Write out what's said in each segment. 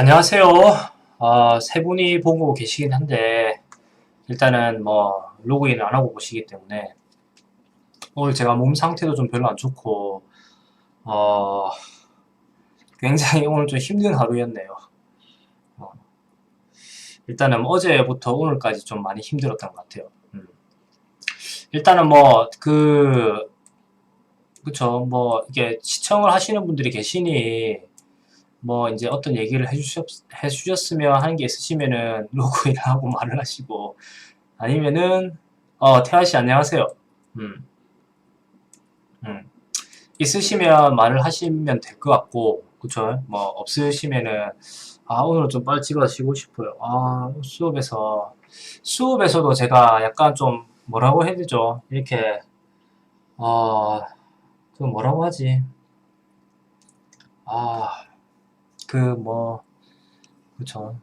안녕하세요. 어, 세 분이 보고 계시긴 한데, 일단은 뭐, 로그인을 안 하고 보시기 때문에, 오늘 제가 몸 상태도 좀 별로 안 좋고, 어, 굉장히 오늘 좀 힘든 하루였네요. 어, 일단은 어제부터 오늘까지 좀 많이 힘들었던 것 같아요. 음. 일단은 뭐, 그, 그쵸. 뭐, 이게 시청을 하시는 분들이 계시니, 뭐 이제 어떤 얘기를 해주셨, 해주셨으면 하는 게 있으시면은 로그인 하고 말을 하시고 아니면은 어 태아 씨 안녕하세요. 음. 음. 있으시면 말을 하시면 될 것 같고 그쵸? 뭐 없으시면은 아 오늘 좀 빨리 집에 쉬고 싶어요. 아 수업에서 수업에서도 제가 약간 좀 뭐라고 해야 되죠? 이렇게 어그 뭐라고 하지? 아 그뭐 그쵸.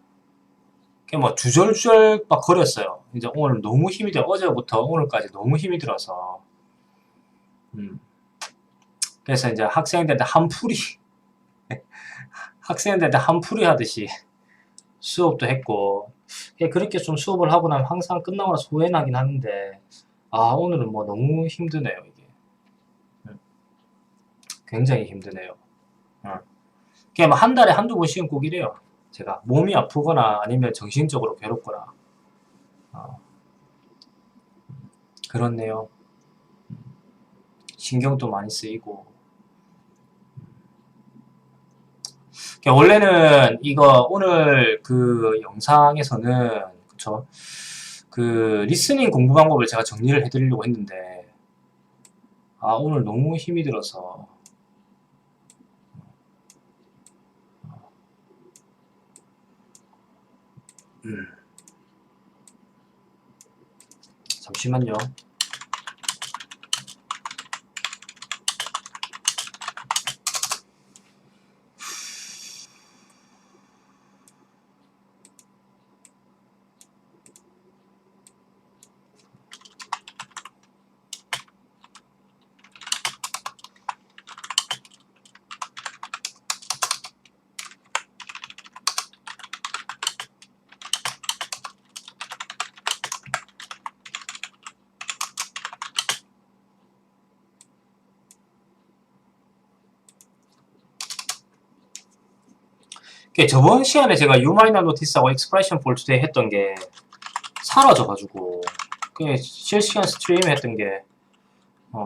그뭐 주절주절 막 거렸어요. 이제 오늘 너무 힘이 들어 어제부터 오늘까지 너무 힘이 들어서. 음. 그래서 이제 학생들한테 한풀이 학생들한테 한풀이 하듯이 수업도 했고. 예, 그렇게 좀 수업을 하고 나면 항상 끝나고 나서 후회나긴 하는데 아 오늘은 뭐 너무 힘드네요 이게. 음, 굉장히 힘드네요. 음. 그냥 뭐한 달에 한두 번씩은 꼭 이래요. 제가 몸이 아프거나 아니면 정신적으로 괴롭거나 어, 그렇네요. 신경도 많이 쓰이고 그러니까 원래는 이거 오늘 그 영상에서는 그쵸 그 리스닝 공부 방법을 제가 정리를 해드리려고 했는데 아 오늘 너무 힘이 들어서 음. 잠시만요. 저번 시간에 제가 Might Not Notice하고 Expression 했던 게 사라져가지고 그 실시간 스트리밍 했던 게 어,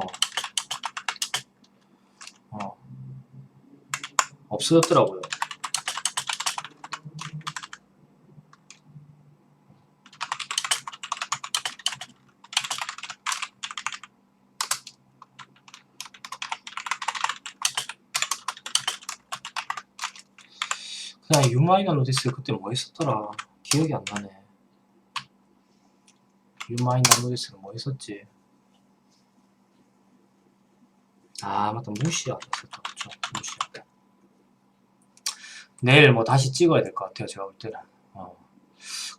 어, 없어졌더라고요. 그냥 유마이너 노디스 그때 뭐 했었더라? 기억이 안 나네. 유마이너 노디스가 뭐 했었지? 아 맞다. 무시야 했었다 그쵸? 무시야 내일 뭐 다시 찍어야 될 것 같아요 제가 볼 때는. 어.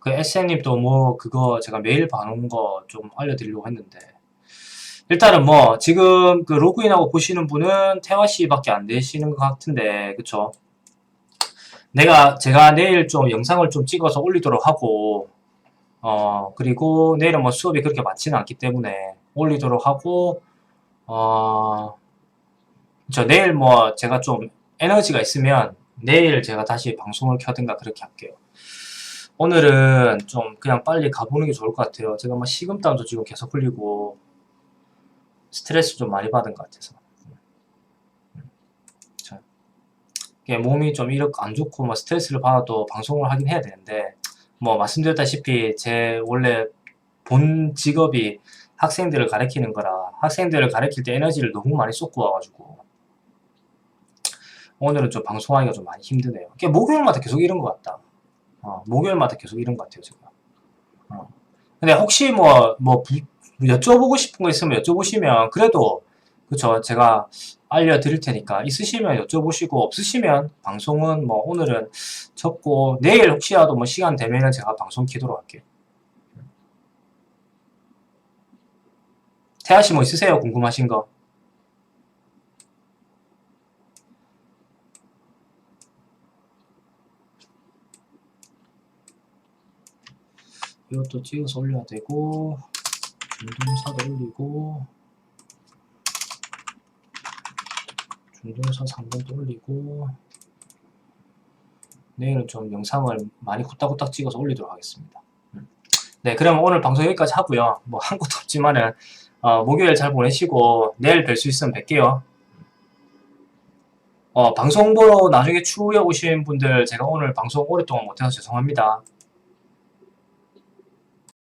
그 SN님도 뭐 그거 제가 메일 봐놓은 거 좀 알려드리려고 했는데. 일단은 뭐 지금 그 로그인하고 보시는 분은 태화 씨밖에 안 되시는 것 같은데 그쵸 내가 제가 내일 좀 영상을 좀 찍어서 올리도록 하고 어 그리고 내일은 뭐 수업이 그렇게 많지는 않기 때문에 올리도록 하고 어저 내일 뭐 제가 좀 에너지가 있으면 내일 제가 다시 방송을 켜든가 그렇게 할게요. 오늘은 좀 그냥 빨리 가보는 게 좋을 것 같아요. 제가 뭐 식은땀도 지금 계속 흘리고 스트레스 좀 많이 받은 것 같아서. 몸이 좀 이렇게 안 좋고 뭐 스트레스를 받아도 방송을 하긴 해야 되는데 뭐 말씀드렸다시피 제 원래 본 직업이 학생들을 가르치는 거라 학생들을 가르칠 때 에너지를 너무 많이 쏟고 와가지고 오늘은 좀 방송하기가 좀 많이 힘드네요. 목요일마다 계속 이런 것 같다. 어, 목요일마다 계속 이런 것 같아요, 제가. 어. 근데 혹시 뭐, 뭐, 부, 여쭤보고 싶은 거 있으면 여쭤보시면, 그래도, 그쵸, 제가 알려드릴 테니까 있으시면 여쭤보시고 없으시면 방송은 뭐 오늘은 접고 내일 혹시라도 뭐 시간 되면은 제가 방송 키도록 할게요. 태아 씨 뭐 있으세요? 궁금하신 거? 이것도 찍어서 올려야 되고 중동사도 올리고 중동사 3번도 올리고 내일은 좀 영상을 많이 후딱후딱 찍어서 올리도록 하겠습니다. 음. 네, 그러면 오늘 방송 여기까지 하고요. 뭐 한 것도 없지만은 어, 목요일 잘 보내시고 내일 뵐 수 있으면 뵐게요. 어, 방송 보러 나중에 추후에 오신 분들 제가 오늘 방송 오랫동안 못해서 죄송합니다.